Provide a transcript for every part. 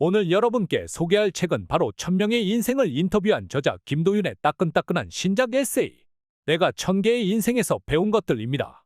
오늘 여러분께 소개할 책은 바로 천명의 인생을 인터뷰한 저자 김도윤의 따끈따끈한 신작 에세이. 내가 천 개의 인생에서 배운 것들입니다.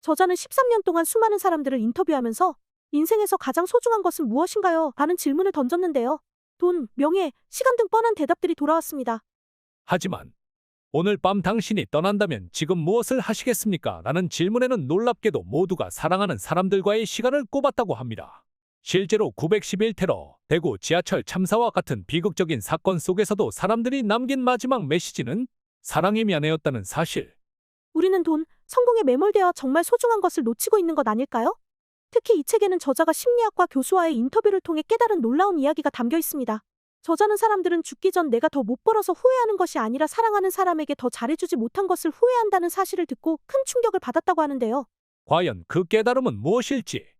저자는 13년 동안 수많은 사람들을 인터뷰하면서 인생에서 가장 소중한 것은 무엇인가요? 라는 질문을 던졌는데요. 돈, 명예, 시간 등 뻔한 대답들이 돌아왔습니다. 하지만 오늘 밤 당신이 떠난다면 지금 무엇을 하시겠습니까? 라는 질문에는 놀랍게도 모두가 사랑하는 사람들과의 시간을 꼽았다고 합니다. 실제로 911 테러, 대구 지하철 참사와 같은 비극적인 사건 속에서도 사람들이 남긴 마지막 메시지는 사랑이 미안해였다는 사실. 우리는 돈, 성공에 매몰되어 정말 소중한 것을 놓치고 있는 것 아닐까요? 특히 이 책에는 저자가 심리학과 교수와의 인터뷰를 통해 깨달은 놀라운 이야기가 담겨 있습니다. 저자는 사람들은 죽기 전 내가 더 못 벌어서 후회하는 것이 아니라 사랑하는 사람에게 더 잘해주지 못한 것을 후회한다는 사실을 듣고 큰 충격을 받았다고 하는데요. 과연 그 깨달음은 무엇일지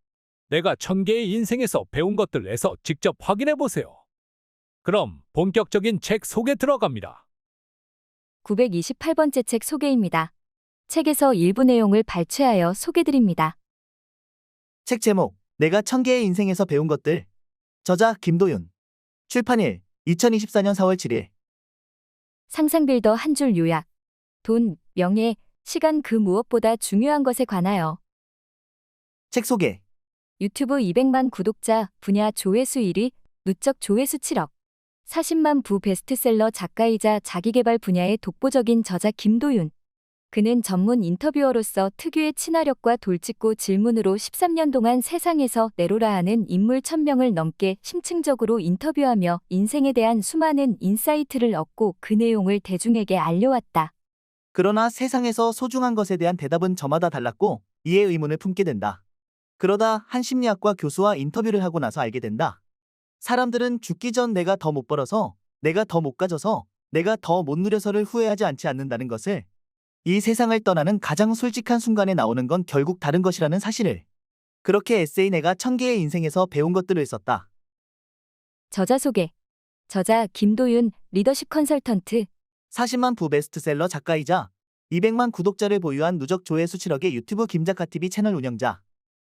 내가 천 개의 인생에서 배운 것들에서 직접 확인해 보세요. 그럼 본격적인 책 소개 들어갑니다. 928번째 책 소개입니다. 책에서 일부 내용을 발췌하여 소개드립니다. 책 제목 내가 천 개의 인생에서 배운 것들 저자 김도윤 출판일 2024년 4월 7일 상상빌더 한 줄 요약. 돈, 명예, 시간 그 무엇보다 중요한 것에 관하여 책 소개 유튜브 200만 구독자, 분야 조회수 1위, 누적 조회수 7억. 40만 부 베스트셀러 작가이자 자기개발 분야의 독보적인 저자 김도윤. 그는 전문 인터뷰어로서 특유의 친화력과 돌직구 질문으로 13년 동안 세상에서 내로라 하는 인물 1000명을 넘게 심층적으로 인터뷰하며 인생에 대한 수많은 인사이트를 얻고 그 내용을 대중에게 알려왔다. 그러나 세상에서 소중한 것에 대한 대답은 저마다 달랐고 이에 의문을 품게 된다. 그러다 한 심리학과 교수와 인터뷰를 하고 나서 알게 된다. 사람들은 죽기 전 내가 더 못 벌어서 내가 더 못 가져서 내가 더 못 누려서를 후회하지 않지 않는다는 것을 이 세상을 떠나는 가장 솔직한 순간에 나오는 건 결국 다른 것이라는 사실을 그렇게 에세이 내가 천 개의 인생에서 배운 것들을 썼다. 저자 소개. 저자 김도윤 리더십 컨설턴트 40만 부 베스트셀러 작가이자 200만 구독자를 보유한 누적 조회수 7억의 유튜브 김작가TV 채널 운영자.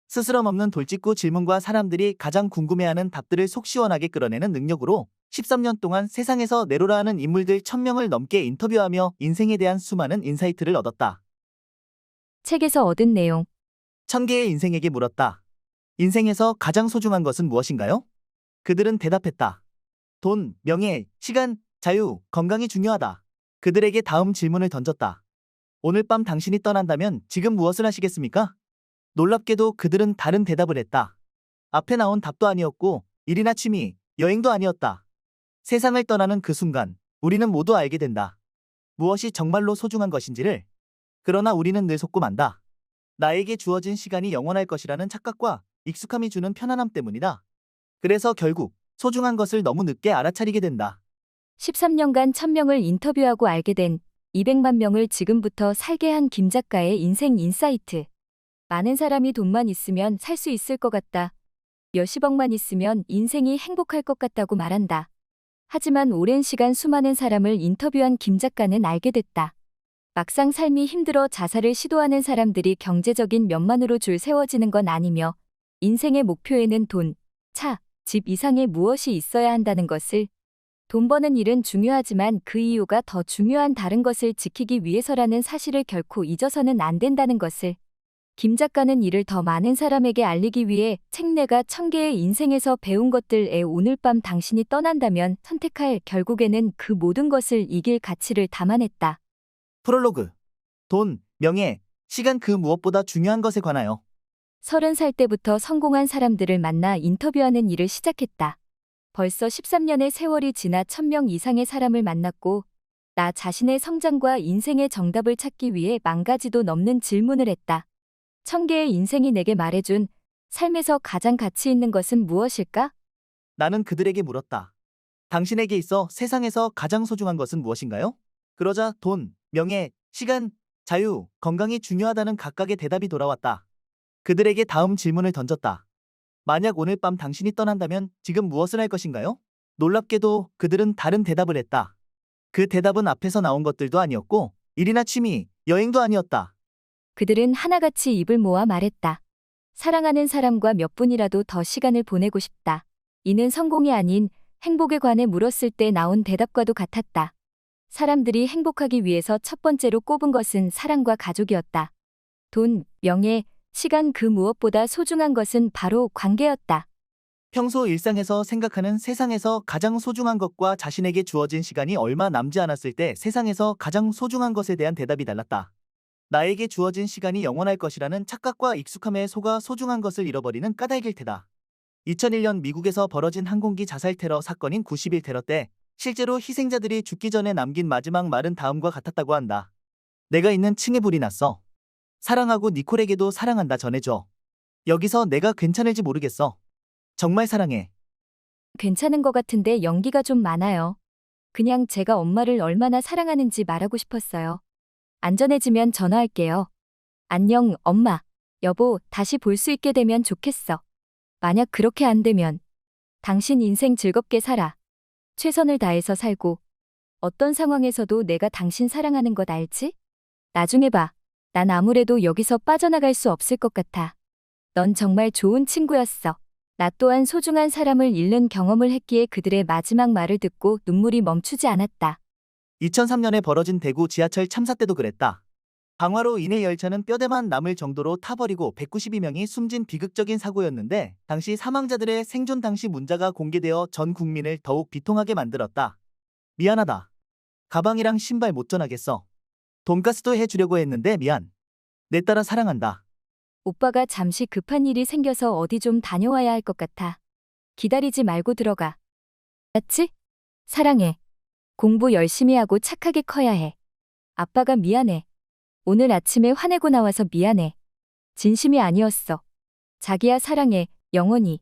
스스럼 없는 돌직구 질문과 사람들이 가장 궁금해하는 답들을 속 시원하게 끌어내는 능력으로 13년 동안 세상에서 내로라 하는 인물들 1000명을 넘게 인터뷰하며 인생에 대한 수많은 인사이트를 얻었다. 책에서 얻은 내용. 1000개의 인생에게 물었다. 인생에서 가장 소중한 것은 무엇인가요? 그들은 대답했다. 돈, 명예, 시간, 자유, 건강이 중요하다. 그들에게 다음 질문을 던졌다. 오늘 밤 당신이 떠난다면 지금 무엇을 하시겠습니까? 놀랍게도 그들은 다른 대답을 했다. 앞에 나온 답도 아니었고 일이나 취미, 여행도 아니었다. 세상을 떠나는 그 순간 우리는 모두 알게 된다. 무엇이 정말로 소중한 것인지를. 그러나 우리는 늘 속고 만다. 나에게 주어진 시간이 영원할 것이라는 착각과 익숙함이 주는 편안함 때문이다. 그래서 결국 소중한 것을 너무 늦게 알아차리게 된다. 13년간 1000명을 인터뷰하고 알게 된 200만 명을 지금부터 살게 한 김 작가의 인생 인사이트. 많은 사람이 돈만 있으면 살 수 있을 것 같다. 몇십억만 있으면 인생이 행복할 것 같다고 말한다. 하지만 오랜 시간 수많은 사람을 인터뷰한 김 작가는 알게 됐다. 막상 삶이 힘들어 자살을 시도하는 사람들이 경제적인 면만으로 줄 세워지는 건 아니며 인생의 목표에는 돈, 차, 집 이상의 무엇이 있어야 한다는 것을 돈 버는 일은 중요하지만 그 이유가 더 중요한 다른 것을 지키기 위해서라는 사실을 결코 잊어서는 안 된다는 것을 김 작가는 이를 더 많은 사람에게 알리기 위해 책 내가 천 개의 인생에서 배운 것들에 오늘 밤 당신이 떠난다면 선택할 결국에는 그 모든 것을 이길 가치를 담아냈다. 프롤로그. 돈, 명예, 시간 그 무엇보다 중요한 것에 관하여. 서른 살 때부터 성공한 사람들을 만나 인터뷰하는 일을 시작했다. 벌써 13년의 세월이 지나 1000명 이상의 사람을 만났고, 나 자신의 성장과 인생의 정답을 찾기 위해 만 가지도 넘는 질문을 했다. 천 개의 인생이 내게 말해준 삶에서 가장 가치 있는 것은 무엇일까? 나는 그들에게 물었다. 당신에게 있어 세상에서 가장 소중한 것은 무엇인가요? 그러자 돈, 명예, 시간, 자유, 건강이 중요하다는 각각의 대답이 돌아왔다. 그들에게 다음 질문을 던졌다. 만약 오늘 밤 당신이 떠난다면 지금 무엇을 할 것인가요? 놀랍게도 그들은 다른 대답을 했다. 그 대답은 앞에서 나온 것들도 아니었고 일이나 취미, 여행도 아니었다. 그들은 하나같이 입을 모아 말했다. 사랑하는 사람과 몇 분이라도 더 시간을 보내고 싶다. 이는 성공이 아닌 행복에 관해 물었을 때 나온 대답과도 같았다. 사람들이 행복하기 위해서 첫 번째로 꼽은 것은 사랑과 가족이었다. 돈, 명예, 시간 그 무엇보다 소중한 것은 바로 관계였다. 평소 일상에서 생각하는 세상에서 가장 소중한 것과 자신에게 주어진 시간이 얼마 남지 않았을 때 세상에서 가장 소중한 것에 대한 대답이 달랐다. 나에게 주어진 시간이 영원할 것이라는 착각과 익숙함에 속아 소중한 것을 잃어버리는 까닭일 테다. 2001년 미국에서 벌어진 항공기 자살 테러 사건인 90일 테러 때 실제로 희생자들이 죽기 전에 남긴 마지막 말은 다음과 같았다고 한다. 내가 있는 층에 불이 났어. 사랑하고 니콜에게도 사랑한다 전해줘. 여기서 내가 괜찮을지 모르겠어. 정말 사랑해. 괜찮은 것 같은데 연기가 좀 많아요. 그냥 제가 엄마를 얼마나 사랑하는지 말하고 싶었어요. 안전해지면 전화할게요. 안녕, 엄마. 여보, 다시 볼 수 있게 되면 좋겠어. 만약 그렇게 안 되면 당신 인생 즐겁게 살아. 최선을 다해서 살고 어떤 상황에서도 내가 당신 사랑하는 것 알지? 나중에 봐. 난 아무래도 여기서 빠져나갈 수 없을 것 같아. 넌 정말 좋은 친구였어. 나 또한 소중한 사람을 잃는 경험을 했기에 그들의 마지막 말을 듣고 눈물이 멈추지 않았다. 2003년에 벌어진 대구 지하철 참사 때도 그랬다. 방화로 인해 열차는 뼈대만 남을 정도로 타버리고 192명이 숨진 비극적인 사고였는데 당시 사망자들의 생존 당시 문자가 공개되어 전 국민을 더욱 비통하게 만들었다. 미안하다. 가방이랑 신발 못 전하겠어. 돈가스도 해주려고 했는데 미안. 내 딸아 사랑한다. 오빠가 잠시 급한 일이 생겨서 어디 좀 다녀와야 할 것 같아. 기다리지 말고 들어가. 알았지? 사랑해. 공부 열심히 하고 착하게 커야 해. 아빠가 미안해. 오늘 아침에 화내고 나와서 미안해. 진심이 아니었어. 자기야 사랑해. 영원히.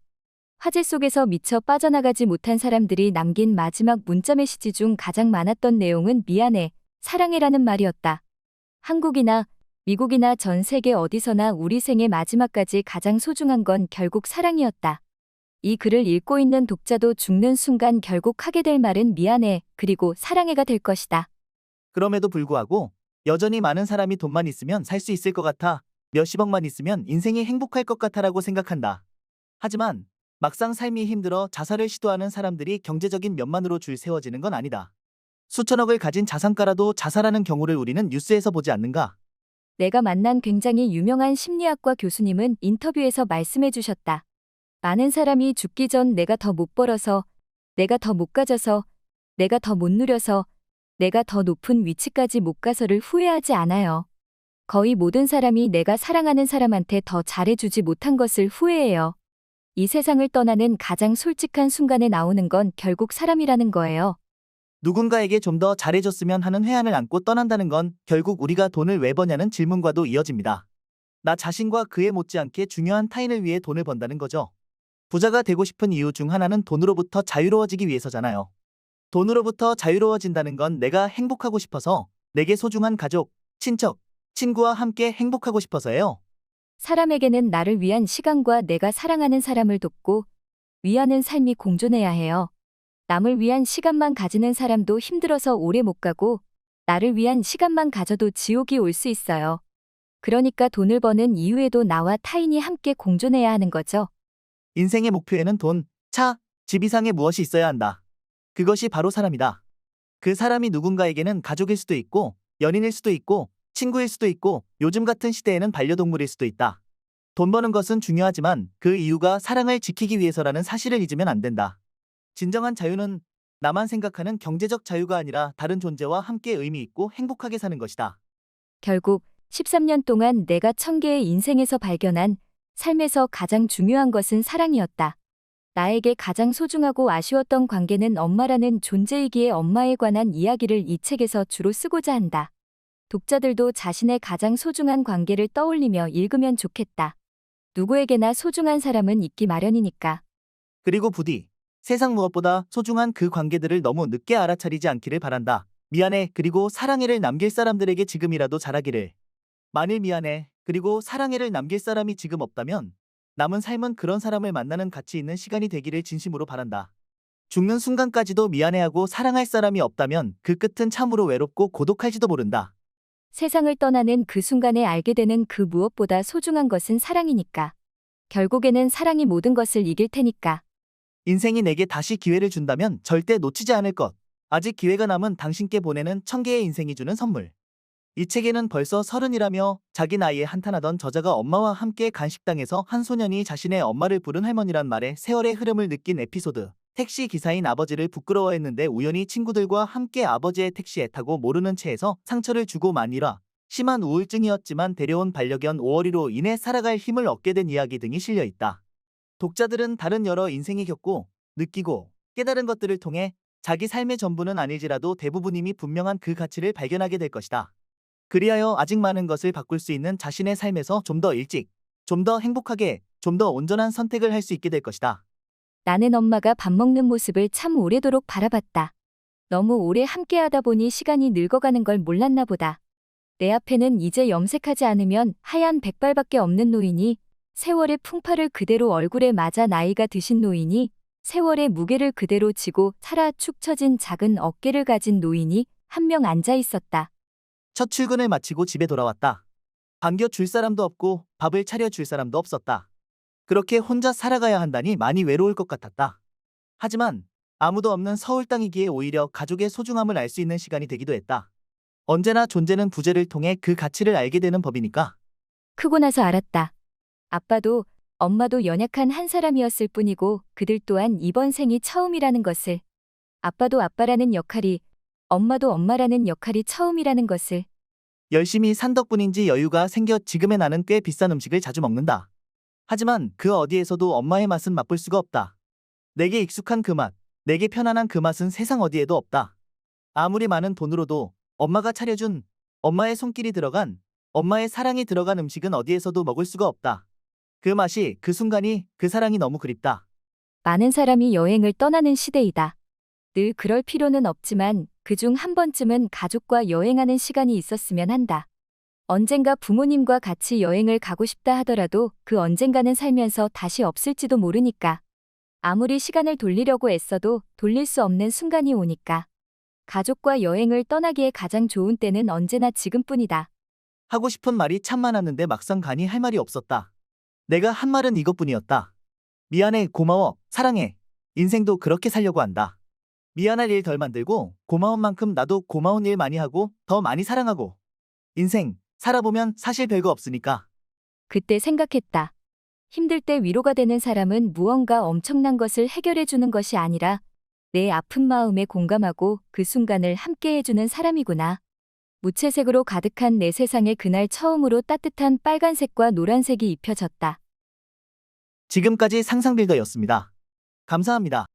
화재 속에서 미처 빠져나가지 못한 사람들이 남긴 마지막 문자 메시지 중 가장 많았던 내용은 미안해. 사랑해라는 말이었다. 한국이나 미국이나 전 세계 어디서나 우리 생의 마지막까지 가장 소중한 건 결국 사랑이었다. 이 글을 읽고 있는 독자도 죽는 순간 결국 하게 될 말은 미안해, 그리고 사랑해가 될 것이다. 그럼에도 불구하고 여전히 많은 사람이 돈만 있으면 살 수 있을 것 같아 몇십억만 있으면 인생이 행복할 것 같아라고 생각한다. 하지만 막상 삶이 힘들어 자살을 시도하는 사람들이 경제적인 면만으로 줄 세워지는 건 아니다. 수천억을 가진 자산가라도 자살하는 경우를 우리는 뉴스에서 보지 않는가? 내가 만난 굉장히 유명한 심리학과 교수님은 인터뷰에서 말씀해 주셨다. 많은 사람이 죽기 전 내가 더 못 벌어서, 내가 더 못 가져서, 내가 더 못 누려서, 내가 더 높은 위치까지 못 가서를 후회하지 않아요. 거의 모든 사람이 내가 사랑하는 사람한테 더 잘해주지 못한 것을 후회해요. 이 세상을 떠나는 가장 솔직한 순간에 나오는 건 결국 사람이라는 거예요. 누군가에게 좀 더 잘해줬으면 하는 회한을 안고 떠난다는 건 결국 우리가 돈을 왜 버냐는 질문과도 이어집니다. 나 자신과 그에 못지않게 중요한 타인을 위해 돈을 번다는 거죠. 부자가 되고 싶은 이유 중 하나는 돈으로부터 자유로워지기 위해서잖아요. 돈으로부터 자유로워진다는 건 내가 행복하고 싶어서 내게 소중한 가족, 친척, 친구와 함께 행복하고 싶어서예요. 사람에게는 나를 위한 시간과 내가 사랑하는 사람을 돕고 위하는 삶이 공존해야 해요. 남을 위한 시간만 가지는 사람도 힘들어서 오래 못 가고 나를 위한 시간만 가져도 지옥이 올 수 있어요. 그러니까 돈을 버는 이유에도 나와 타인이 함께 공존해야 하는 거죠. 인생의 목표에는 돈, 차, 집 이상의 무엇이 있어야 한다. 그것이 바로 사람이다. 그 사람이 누군가에게는 가족일 수도 있고, 연인일 수도 있고, 친구일 수도 있고, 요즘 같은 시대에는 반려동물일 수도 있다. 돈 버는 것은 중요하지만 그 이유가 사랑을 지키기 위해서라는 사실을 잊으면 안 된다. 진정한 자유는 나만 생각하는 경제적 자유가 아니라 다른 존재와 함께 의미 있고 행복하게 사는 것이다. 결국 13년 동안 내가 천 개의 인생에서 발견한 삶에서 가장 중요한 것은 사랑이었다. 나에게 가장 소중하고 아쉬웠던 관계는 엄마라는 존재이기에 엄마에 관한 이야기를 이 책에서 주로 쓰고자 한다. 독자들도 자신의 가장 소중한 관계를 떠올리며 읽으면 좋겠다. 누구에게나 소중한 사람은 있기 마련이니까. 그리고 부디 세상 무엇보다 소중한 그 관계들을 너무 늦게 알아차리지 않기를 바란다. 미안해 그리고 사랑해를 남길 사람들에게 지금이라도 잘하기를. 만일 미안해 그리고 사랑해를 남길 사람이 지금 없다면 남은 삶은 그런 사람을 만나는 가치 있는 시간이 되기를 진심으로 바란다. 죽는 순간까지도 미안해하고 사랑할 사람이 없다면 그 끝은 참으로 외롭고 고독할지도 모른다. 세상을 떠나는 그 순간에 알게 되는 그 무엇보다 소중한 것은 사랑이니까. 결국에는 사랑이 모든 것을 이길 테니까. 인생이 내게 다시 기회를 준다면 절대 놓치지 않을 것. 아직 기회가 남은 당신께 보내는 천 개의 인생이 주는 선물. 이 책에는 벌써 서른이라며 자기 나이에 한탄하던 저자가 엄마와 함께 간식당에서 한 소년이 자신의 엄마를 부른 할머니란 말에 세월의 흐름을 느낀 에피소드. 택시 기사인 아버지를 부끄러워했는데 우연히 친구들과 함께 아버지의 택시에 타고 모르는 채에서 상처를 주고 마니라 심한 우울증이었지만 데려온 반려견 오어리로 인해 살아갈 힘을 얻게 된 이야기 등이 실려 있다. 독자들은 다른 여러 인생이 겪고 느끼고 깨달은 것들을 통해 자기 삶의 전부는 아니지라도 대부분 이미 분명한 그 가치를 발견하게 될 것이다. 그리하여 아직 많은 것을 바꿀 수 있는 자신의 삶에서 좀 더 일찍, 좀 더 행복하게, 좀 더 온전한 선택을 할 수 있게 될 것이다. 나는 엄마가 밥 먹는 모습을 참 오래도록 바라봤다. 너무 오래 함께하다 보니 시간이 늙어가는 걸 몰랐나 보다. 내 앞에는 이제 염색하지 않으면 하얀 백발밖에 없는 노인이 세월의 풍파를 그대로 얼굴에 맞아 나이가 드신 노인이 세월의 무게를 그대로 지고 살아 축 처진 작은 어깨를 가진 노인이 한 명 앉아 있었다. 첫 출근을 마치고 집에 돌아왔다. 반겨 줄 사람도 없고 밥을 차려 줄 사람도 없었다. 그렇게 혼자 살아가야 한다니 많이 외로울 것 같았다. 하지만 아무도 없는 서울 땅이기에 오히려 가족의 소중함을 알 수 있는 시간이 되기도 했다. 언제나 존재는 부재를 통해 그 가치를 알게 되는 법이니까. 크고 나서 알았다. 아빠도 엄마도 연약한 한 사람이었을 뿐이고 그들 또한 이번 생이 처음이라는 것을. 아빠도 아빠라는 역할이, 엄마도 엄마라는 역할이 처음이라는 것을. 열심히 산 덕분인지 여유가 생겨 지금의 나는 꽤 비싼 음식을 자주 먹는다. 하지만 그 어디에서도 엄마의 맛은 맛볼 수가 없다. 내게 익숙한 그 맛, 내게 편안한 그 맛은 세상 어디에도 없다. 아무리 많은 돈으로도 엄마가 차려준 엄마의 손길이 들어간 엄마의 사랑이 들어간 음식은 어디에서도 먹을 수가 없다. 그 맛이, 그 순간이, 그 사랑이 너무 그립다. 많은 사람이 여행을 떠나는 시대이다. 늘 그럴 필요는 없지만 그중 한 번쯤은 가족과 여행하는 시간이 있었으면 한다. 언젠가 부모님과 같이 여행을 가고 싶다 하더라도 그 언젠가는 살면서 다시 없을지도 모르니까. 아무리 시간을 돌리려고 애써도 돌릴 수 없는 순간이 오니까. 가족과 여행을 떠나기에 가장 좋은 때는 언제나 지금뿐이다. 하고 싶은 말이 참 많았는데 막상 가니 할 말이 없었다. 내가 한 말은 이것뿐이었다. 미안해, 고마워, 사랑해. 인생도 그렇게 살려고 한다. 미안할 일 덜 만들고 고마운 만큼 나도 고마운 일 많이 하고 더 많이 사랑하고. 인생 살아보면 사실 별거 없으니까. 그때 생각했다. 힘들 때 위로가 되는 사람은 무언가 엄청난 것을 해결해 주는 것이 아니라 내 아픈 마음에 공감하고 그 순간을 함께 해주는 사람이구나. 무채색으로 가득한 내 세상에 그날 처음으로 따뜻한 빨간색과 노란색이 입혀졌다. 지금까지 상상빌더였습니다. 감사합니다.